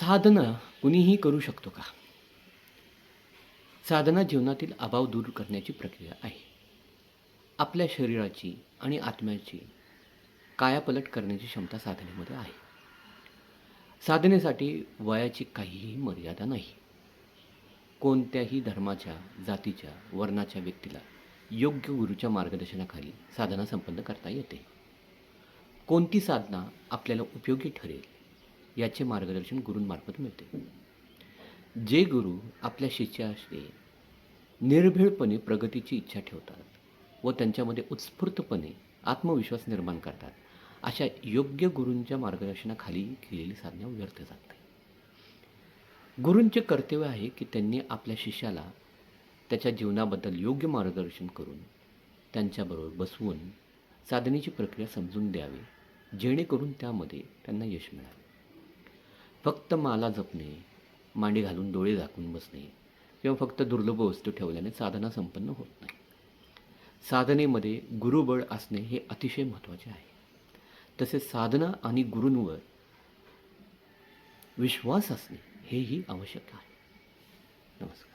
साधना कुणीही करू शकतो का? साधना जीवनातील अभाव दूर करण्याची प्रक्रिया आहे. आपल्या शरीराची आणि आत्म्याची कायापलट करण्याची क्षमता साधनेमध्ये आहे. साधनेसाठी वयाची काहीही मर्यादा नाही. कोणत्याही धर्माच्या जातीच्या वर्णाच्या व्यक्तीला योग्य गुरुच्या मार्गदर्शनाखाली साधना संपन्न करता येते. कोणती साधना आपल्याला उपयोगी ठरेल याचे मार्गदर्शन गुरूंमार्फत मिळते. जे गुरु आपल्या शिष्याशी निर्भीडपणे प्रगतीची इच्छा ठेवतात व त्यांच्यामध्ये उत्स्फूर्तपणे आत्मविश्वास निर्माण करतात अशा योग्य गुरूंच्या मार्गदर्शनाखाली केलेली साधना व्यर्थ जात. गुरूंचे कर्तव्य आहे की त्यांनी आपल्या शिष्याला त्याच्या जीवनाबद्दल योग्य मार्गदर्शन करून त्यांच्याबरोबर बसवून साधनेची प्रक्रिया समजून द्यावी जेणेकरून त्यामध्ये त्यांना यश मिळावे. फक्त माला जपणे मांडी घालून डोळे झाकून बसणे किंवा फक्त दुर्लभ वस्तू ठेवल्याने साधना संपन्न होत नाही. साधनेमध्ये गुरुबळ असणे हे अतिशय महत्त्वाचे आहे. तसेच साधना आणि गुरूंवर विश्वास असणे हेही आवश्यक आहे. नमस्कार.